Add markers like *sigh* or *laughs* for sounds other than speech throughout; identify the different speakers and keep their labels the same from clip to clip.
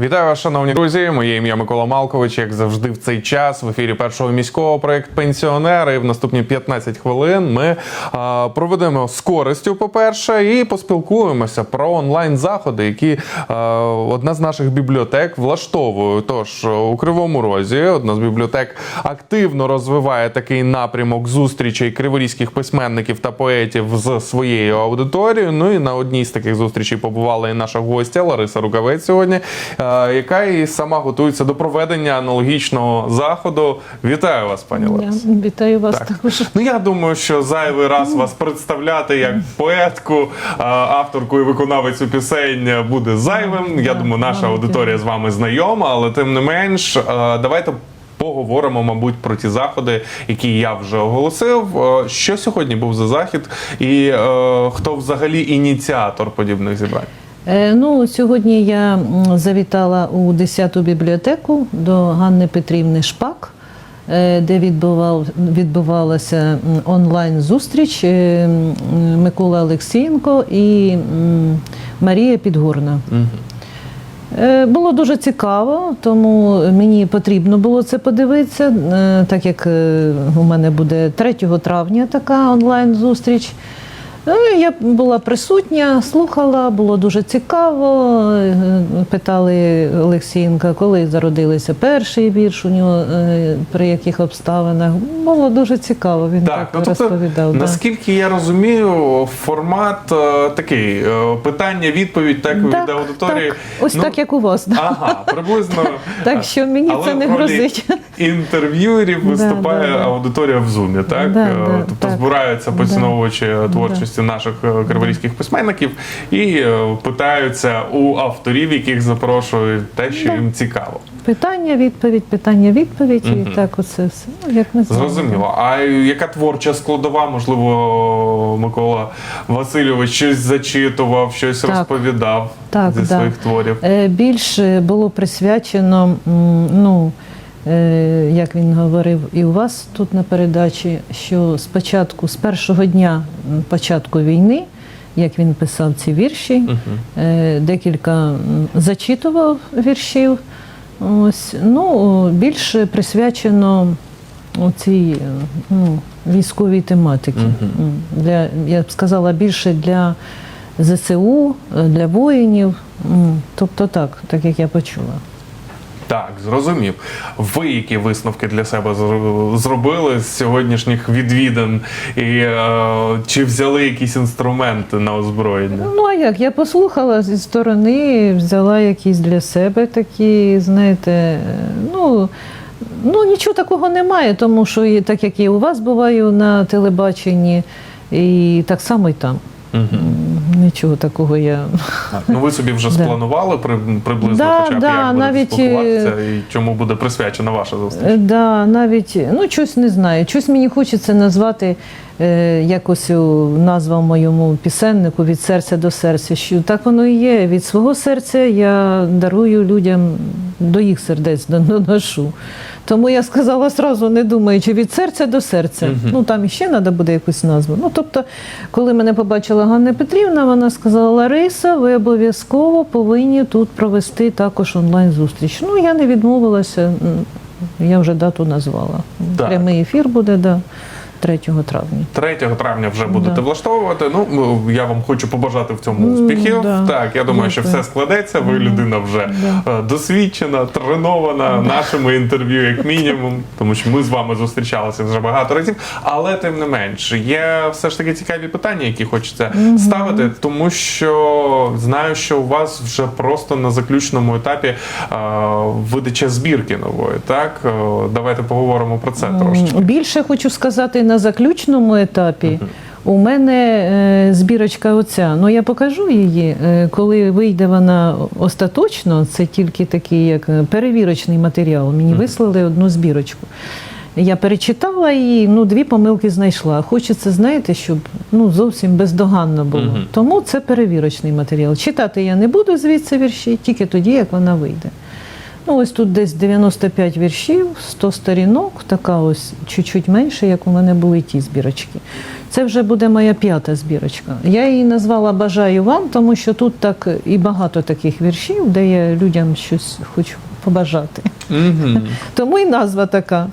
Speaker 1: Вітаю вас, шановні друзі. Моє ім'я Микола Малкович. Як завжди, в цей час в ефірі першого міського проект Пенсіонери. В наступні 15 хвилин ми а, проведемо з користю, по-перше, і поспілкуємося про онлайн заходи, які а, одна з наших бібліотек влаштовує. Тож у Кривому Розі одна з бібліотек активно розвиває такий напрямок зустрічей криворізьких письменників та поетів з своєю аудиторією. Ну і на одній з таких зустрічей побувала і наша гостя Лариса Рукавець сьогодні, яка і сама готується до проведення аналогічного заходу. Вітаю вас, пані Ларисо.
Speaker 2: Вітаю вас
Speaker 1: Так.
Speaker 2: також.
Speaker 1: Ну я думаю, що зайвий раз вас представляти як поетку, авторку і виконавицю пісень буде зайвим. Я думаю, наша аудиторія з вами знайома, але тим не менш, давайте. Поговоримо, мабуть, про ті заходи, які я вже оголосив. Що сьогодні був за захід, і е, хто взагалі ініціатор подібних зібрань?
Speaker 2: Е, Ну, сьогодні я завітала у 10-ту бібліотеку до Ганни Петрівни Шпак, е, де відбував, відбувалася онлайн-зустріч е, Микола Олексієнко і Марія Підгорна. Е, Було дуже цікаво, тому мені потрібно було це подивитися, так як у мене буде 3 травня така онлайн-зустріч. Ну, Я була присутня, слухала, було дуже цікаво. Е, Питали Олексієнка, коли зародилися перший вірш у нього, е, при яких обставинах. Було дуже цікаво. Він так,
Speaker 1: ну, тобто,
Speaker 2: розповідав. да.
Speaker 1: наскільки я розумію, формат е, такий е, питання-відповідь, так, від аудиторії.
Speaker 2: так. Ось
Speaker 1: Ну,
Speaker 2: так, як у вас.
Speaker 1: Ага, приблизно. *laughs*
Speaker 2: Так що мені
Speaker 1: Але
Speaker 2: це не грозить.
Speaker 1: Інтерв'юерів *laughs* виступає аудиторія в зумі, так? Тобто збираються поціновувачі творчості наших е, письменників і е, питаються у авторів, яких запрошують те, що їм цікаво.
Speaker 2: Питання, відповідь, питання, відповідь,
Speaker 1: Мгм.
Speaker 2: і так оце все. Ну, як ми.
Speaker 1: Зрозуміло. А яка творча складова? Можливо, Микола Васильович щось зачитував, щось
Speaker 2: Так.
Speaker 1: розповідав
Speaker 2: Так,
Speaker 1: зі
Speaker 2: да.
Speaker 1: своїх творів.
Speaker 2: Е, Більше було присвячено, ну, як він говорив і у вас тут на передачі, що спочатку, з першого дня початку війни, як він писав ці вірші, е, декілька зачитував віршів. Ось, ну, більше присвячено цій ну, військовій тематиці. Для, я б сказала, більше для ЗСУ, е, для воїнів. Тобто так, так як я почула.
Speaker 1: Так, зрозумів. Ви які висновки для себе зробили з сьогоднішніх відвідин? І е, чи взяли якісь інструменти на озброєння?
Speaker 2: Ну а як? Я послухала зі сторони, взяла якісь для себе такі, знаєте, ну. Ну, нічого такого немає, тому що так як і у вас буваю на телебаченні, і так само і там. М, Нічого такого я.
Speaker 1: Так, Ну ви собі вже *laughs*
Speaker 2: Да.
Speaker 1: спланували при, приблизно,
Speaker 2: Да,
Speaker 1: хоча б
Speaker 2: да,
Speaker 1: як
Speaker 2: навіть,
Speaker 1: спілкуватися і чому буде присвячена ваша зустріч?
Speaker 2: Е, Да, навіть ну щось не знаю. Щось мені хочеться назвати е, якось у назва моєму пісеннику від серця до серця. Що так воно і є. Від свого серця я дарую людям до їх сердець доношу. Тому я сказала сразу, не думаючи від серця до серця.
Speaker 1: Мгм.
Speaker 2: Ну там іще треба буде якусь назву. Ну тобто, коли мене побачила Ганна Петрівна, вона сказала: Лариса, ви обов'язково повинні тут провести також онлайн-зустріч. Ну я не відмовилася. Я вже дату назвала.
Speaker 1: Так.
Speaker 2: Прямий ефір буде да, 3 травня.
Speaker 1: 3 травня вже будете
Speaker 2: Да.
Speaker 1: влаштовувати. Ну я вам хочу побажати в цьому успіхів.
Speaker 2: да.
Speaker 1: Так, я думаю, що все складеться. Ви людина вже е, досвідчена, тренована нашими інтерв'ю, як мінімум, тому що ми з вами зустрічалися вже багато разів. Але тим не менш, є все ж таки цікаві питання, які хочеться ставити, тому що знаю, що у вас вже просто на заключному етапі е, видача збірки нової. Так, Е, давайте поговоримо про це трошечки.
Speaker 2: М, Більше хочу сказати на заключному етапі. У мене е, збірочка оця. Ну я покажу її, е, коли вийде вона остаточно. Це тільки такий як е, перевірочний матеріал. Мені вислали одну збірочку. Я перечитала і ну, дві помилки знайшла. Хочеться, знаєте, щоб ну, зовсім бездоганно було. Тому це перевірочний матеріал. Читати я не буду звідси вірші, тільки тоді, як вона вийде. Ну, ось тут десь 95 віршів, 100 сторінок, така ось чуть-чуть менше, як у мене були ті збірочки. Це вже буде моя п'ята збірочка. Я її назвала Бажаю вам, тому що тут так і багато таких віршів, де я людям щось хочу побажати.
Speaker 1: Угу. *laughs*
Speaker 2: Тому і назва така.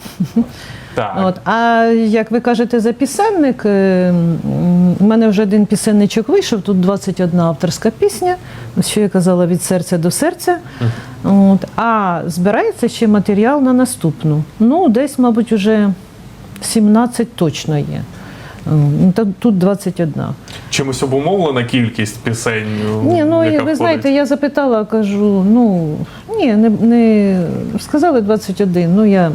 Speaker 1: Так.
Speaker 2: От. А як ви кажете за пісенник, е, у мене вже один пісенничок вийшов, тут 21 авторська пісня, що я казала від серця до серця. От. А збирається ще матеріал на наступну. Ну, десь, мабуть, уже 17 точно є. М, ну, Тут 21.
Speaker 1: Чимось обумовлена кількість пісень.
Speaker 2: Ні, ну
Speaker 1: яка
Speaker 2: ви
Speaker 1: входить?
Speaker 2: знаєте, я запитала, кажу, ну ні, не, не сказали 21. Ну я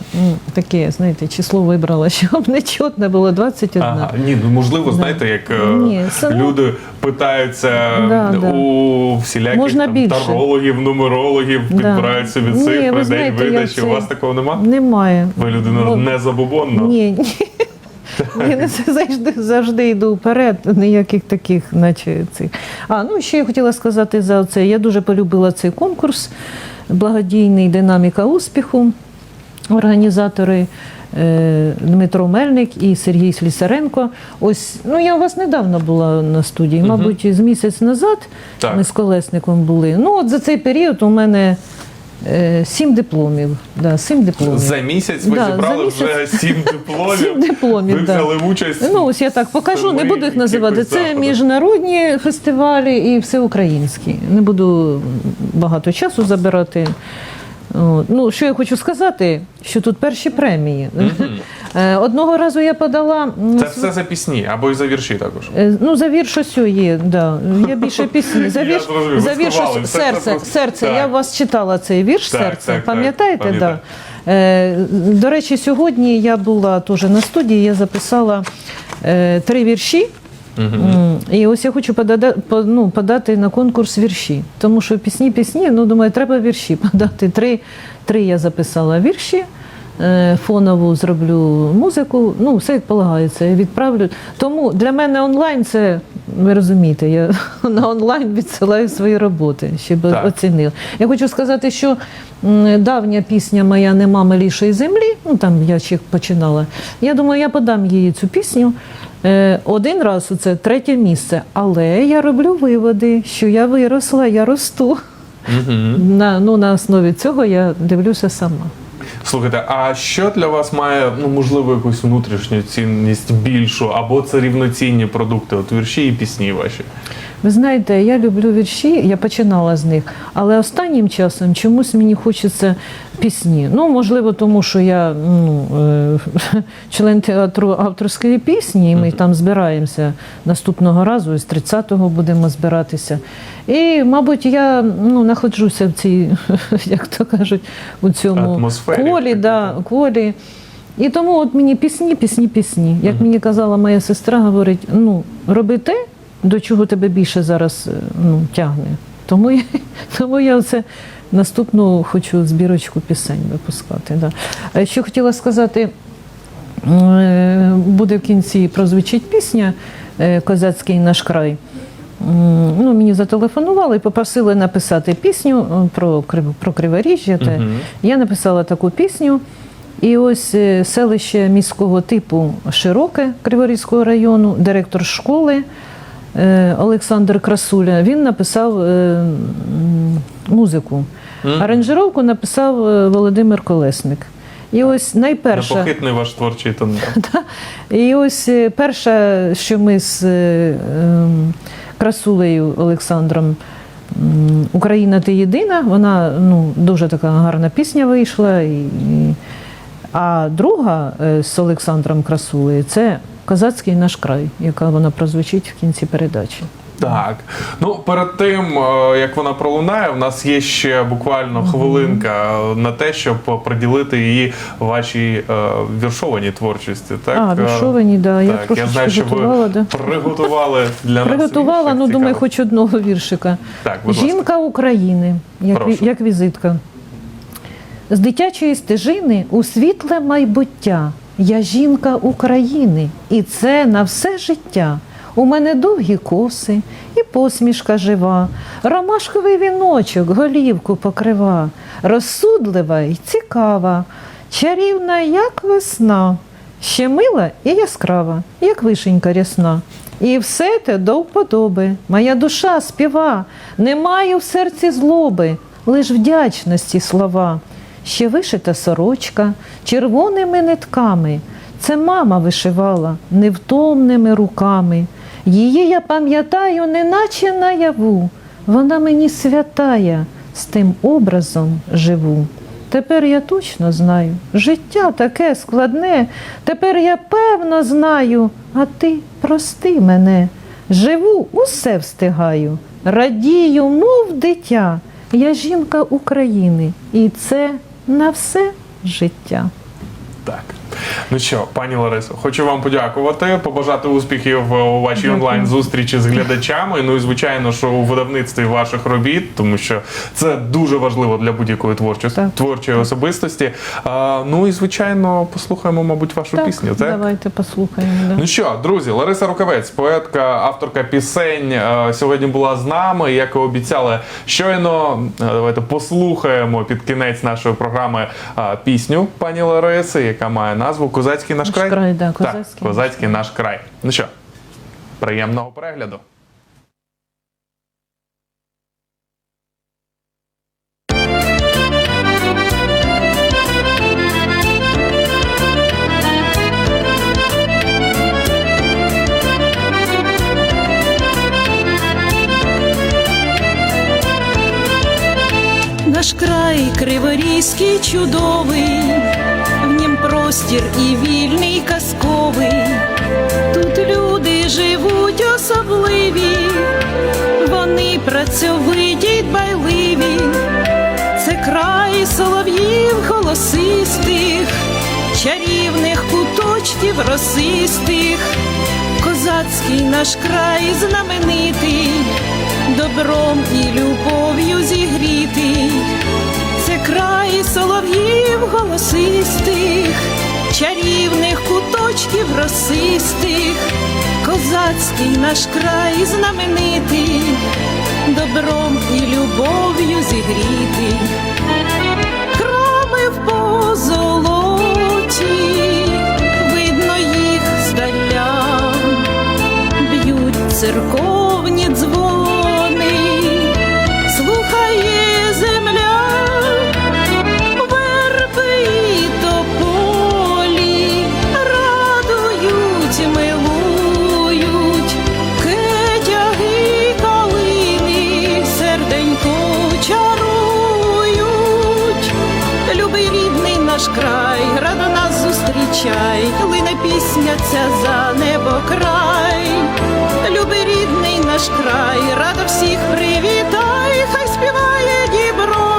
Speaker 2: таке, знаєте, число вибрала, *laughs* щоб не нечотне було 21.
Speaker 1: Ага, ні, ну можливо, знаєте, як е,
Speaker 2: Ні, ну-
Speaker 1: люди питаються
Speaker 2: Да, да.
Speaker 1: у всіляких
Speaker 2: Можна
Speaker 1: там,
Speaker 2: більше.
Speaker 1: тарологів, нумерологів,
Speaker 2: Да.
Speaker 1: підбирають собі цифри, день видачі. У вас такого нема?
Speaker 2: Немає.
Speaker 1: Ви людина
Speaker 2: Ну,
Speaker 1: не забобонна.
Speaker 2: Ні, ні. Я не завжди, завжди йду вперед, ніяких таких, наче цих. А, ну ще я хотіла сказати за це. Я дуже полюбила цей конкурс благодійний динаміка успіху. Організатори е, Дмитро Мельник і Сергій Слісаренко. Ось, ну я у вас недавно була на студії, мабуть, з місяць назад
Speaker 1: Так.
Speaker 2: ми з колесником були. Ну, от за цей період у мене сім дипломів. Да, сім дипломів.
Speaker 1: За місяць ви
Speaker 2: Да,
Speaker 1: зібрали
Speaker 2: місяць.
Speaker 1: вже сім *laughs* дипломів.
Speaker 2: Сім дипломів,
Speaker 1: ви
Speaker 2: да.
Speaker 1: взяли участь.
Speaker 2: Ну, ось я так покажу, не буду їх називати. Це
Speaker 1: заходах.
Speaker 2: міжнародні фестивалі і всеукраїнські. Не буду багато часу забирати. Ну, що я хочу сказати, що тут перші премії. Е, *laughs* Одного разу я подала.
Speaker 1: Це все за пісні або й за вірші також.
Speaker 2: Е, Ну, за вірш ось є, да. Я більше пісні. *laughs* За
Speaker 1: Я
Speaker 2: вірш,
Speaker 1: зрозумів,
Speaker 2: за вірш ось серце, серце.
Speaker 1: Так.
Speaker 2: Я у вас читала цей вірш
Speaker 1: Так,
Speaker 2: серце.
Speaker 1: так, так,
Speaker 2: Пам'ятаєте?
Speaker 1: пам'ятаю.
Speaker 2: Да. Е, до речі, сьогодні я була теж на студії, я записала е, три вірші. М, І ось я хочу подада, по- ну, подати на конкурс вірші. Тому що пісні, пісні, ну думаю, треба вірші *laughs* подати. Три, три я записала вірші. Е, Фонову зроблю музику, ну все як полагається, я відправлю. Тому для мене онлайн це, ви розумієте, я *laughs* на онлайн відсилаю свої роботи, щоб
Speaker 1: Так.
Speaker 2: оцінили. Я хочу сказати, що давня пісня моя Нема милішої землі, ну там я ще починала. Я думаю, я подам їй цю пісню. Е, Один раз це третє місце, але я роблю виводи, що я виросла, я росту. На, ну, на основі цього я дивлюся сама.
Speaker 1: Слухайте, а що для вас має, ну можливо, якусь внутрішню цінність більшу, або це рівноцінні продукти, от вірші і пісні ваші?
Speaker 2: Ви знаєте, я люблю вірші, я починала з них, але останнім часом чомусь мені хочеться пісні. Ну, можливо, тому що я ну, е, *laughs* член театру авторської пісні, і ми там збираємося наступного разу, з 30-го будемо збиратися. І, мабуть, я ну, знаходжуся в цій, *laughs* як то кажуть, у цьому
Speaker 1: Атмосфері
Speaker 2: колі, да, колі. І тому от мені пісні, пісні, пісні. Як мені казала моя сестра, говорить: ну, роби те, до чого тебе більше зараз е, ну, тягне. Тому я, *laughs* тому я оце наступну хочу збірочку пісень випускати. Да. А Що хотіла сказати, е, буде в кінці прозвучить пісня е, Козацький наш край. Ну, мені зателефонували і попросили написати пісню про, про Криворіжжя.
Speaker 1: Мгм.
Speaker 2: Я написала таку пісню. І ось селище міського типу Широке Криворізького району, директор школи Олександр Красуля, він написав е, музику. Аранжировку написав е, Володимир Колесник. І ось найперша.
Speaker 1: Непохитний ваш творчий *laughs* тандем.
Speaker 2: І ось е, перше, що ми з е, ем, Красулею Олександром Україна ти єдина, вона ну, дуже така гарна пісня вийшла. І. А друга е, з Олександром Красулею це Козацький наш край, яка вона прозвучить в кінці передачі.
Speaker 1: Так. Ну, перед тим, е, як вона пролунає, в нас є ще буквально хвилинка на те, щоб приділити її вашій е, віршованій творчості. Так?
Speaker 2: а,
Speaker 1: Е,
Speaker 2: віршовані, да, я
Speaker 1: так,
Speaker 2: трошечки
Speaker 1: знаю, що ви
Speaker 2: Да.
Speaker 1: приготували для нас.
Speaker 2: Приготувала, ну думаю, хоч одного віршика.
Speaker 1: Так, будь ласка.
Speaker 2: Жінка України, як,
Speaker 1: Прошу.
Speaker 2: ві- як візитка. З дитячої стежини у світле майбуття. Я жінка України, і це на все життя.
Speaker 3: У мене довгі коси і посмішка жива, ромашковий віночок голівку покрива, розсудлива й цікава, чарівна, як весна, ще мила і яскрава, як вишенька рясна. І все те до вподоби. Моя душа співа, не маю в серці злоби, лиш вдячності слова. Ще вишита сорочка червоними нитками. Це мама вишивала невтомними руками. Її я пам'ятаю, неначе наяву. Вона мені святая, з тим образом живу. Тепер я точно знаю, життя таке складне. Тепер я певно знаю, а ти прости мене. Живу, усе встигаю, радію, мов дитя. Я жінка України, і це на все життя.
Speaker 1: Так. Ну що, пані Ларисо, хочу вам подякувати, побажати успіхів у вашій онлайн зустрічі з глядачами. Ну і звичайно, що у видавництві ваших робіт, тому що це дуже важливо для будь-якої творчості
Speaker 3: Так.
Speaker 1: творчої особистості. А, ну і звичайно, послухаємо, мабуть, вашу пісню. Так
Speaker 3: давайте послухаємо. Да.
Speaker 1: Ну що, друзі, Лариса Рукавець, поетка, авторка пісень, е, сьогодні була з нами. Як і обіцяли, щойно е, давайте послухаємо під кінець нашої програми е, пісню пані Лариси, яка має назву Козацький наш,
Speaker 3: Наш
Speaker 1: край.
Speaker 3: край, да,
Speaker 1: так,
Speaker 3: «Козацький наш
Speaker 1: Козацький наш край. Ну що, приємного перегляду.
Speaker 2: Наш край криворізький чудовий, особливі, вони працьовиті й дбайливі. Це край солов'їв голосистих, чарівних куточків росистих. Козацький наш край знаменитий, добром і любов'ю зігрітий. Це край солов'їв голосистих, чарівних куточків росистих. Козацький наш край знаменитий, добром і любов'ю зігрітий. Храми в позолоті, видно їх здаля б'ють церковні дзвони, зустрічай, лине пісня ця за небо край. Любий рідний наш край, рада всіх привітай, хай співає діброва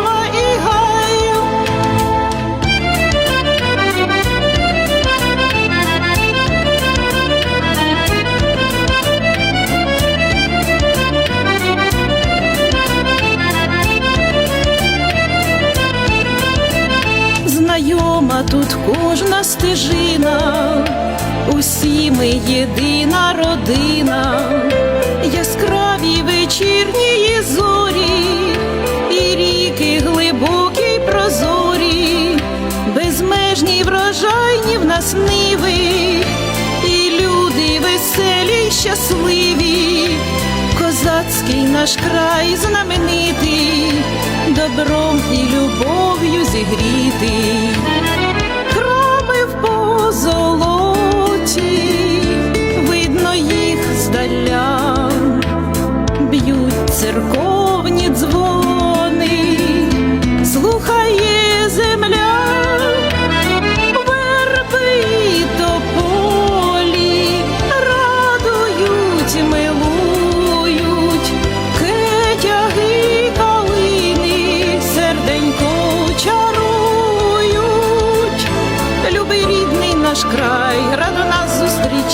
Speaker 2: стежина, усі ми єдина родина, яскраві вечірні зорі, і ріки глибокі й прозорі, безмежні врожайні в нас ниви, і люди веселі й щасливі. Козацький наш край знаменитий, добром і любов'ю зігрітий.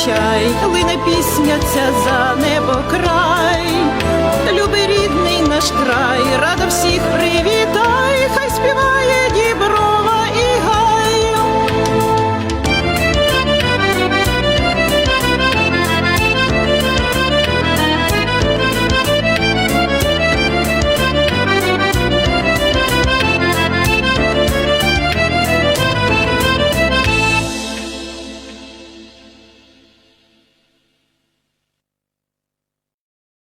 Speaker 2: Зустрічай, лине пісня ця за небо край.